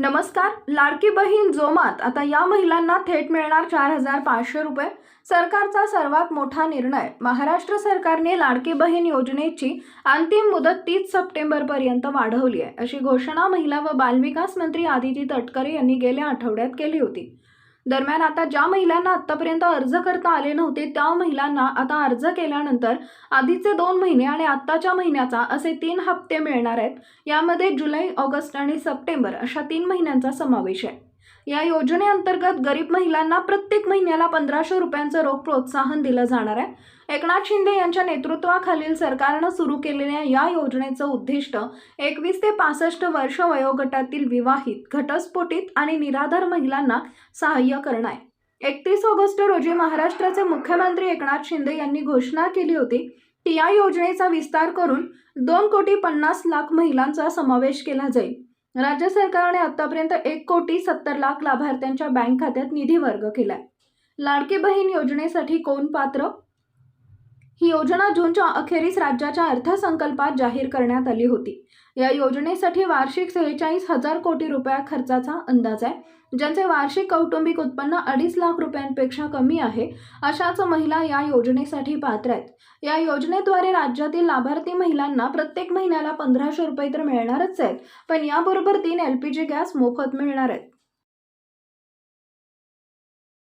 नमस्कार लाडकी बहीण जोमात. आता या महिलांना थेट मिळणार चार हजार पाचशे रुपये. सरकारचा सर्वात मोठा निर्णय. महाराष्ट्र सरकारने लाडकी बहीण योजनेची अंतिम मुदत तीस सप्टेंबरपर्यंत वाढवली आहे. अशी घोषणा महिला व बालविकास मंत्री आदिती तटकरे यांनी गेल्या आठवड्यात केली होती. दरम्यान आता ज्या महिलांना आतापर्यंत अर्ज करता आले नव्हते त्या महिलांना आता अर्ज केल्यानंतर आधीचे दोन महिने आणि आत्ताच्या महिन्याचा असे तीन हप्ते मिळणार आहेत. यामध्ये जुलै ऑगस्ट आणि सप्टेंबर अशा तीन महिन्यांचा समावेश आहे. या योजनेअंतर्गत गरीब महिलांना प्रत्येक महिन्याला पंधराशे रुपयांचं रोख प्रोत्साहन दिलं जाणार आहे. एकनाथ शिंदे यांच्या नेतृत्वाखालील सरकारनं सुरू केलेल्या या योजनेचं उद्दिष्ट एकवीस ते पासष्ट वर्ष वयोगटातील विवाहित घटस्फोटित आणि निराधार महिलांना सहाय्य करणं आहे. एकतीस ऑगस्ट रोजी महाराष्ट्राचे मुख्यमंत्री एकनाथ शिंदे यांनी घोषणा केली होती की या योजनेचा विस्तार करून दोन कोटी पन्नास लाख महिलांचा समावेश केला जाईल. राज्य सरकारने आतापर्यंत एक कोटी सत्तर लाख लाभार्थ्यांच्या बँक खात्यात निधी वर्ग केलाय. लाडकी बहीण योजनेसाठी कोण पात्र? ही योजना जूनच्या अखेरीस राज्याच्या अर्थसंकल्पात जाहीर करण्यात आली होती. या योजनेसाठी वार्षिक सेहेचाळीस हजार कोटी रुपया खर्चाचा अंदाज आहे. ज्यांचे वार्षिक कौटुंबिक उत्पन्न अडीच लाख रुपयांपेक्षा कमी आहे अशाच महिला या योजनेसाठी पात्र आहेत. या योजनेद्वारे राज्यातील लाभार्थी महिलांना प्रत्येक महिन्याला पंधराशे रुपये तर मिळणारच आहेत पण याबरोबर तीन एल पी जी गॅस मोफत मिळणार आहेत.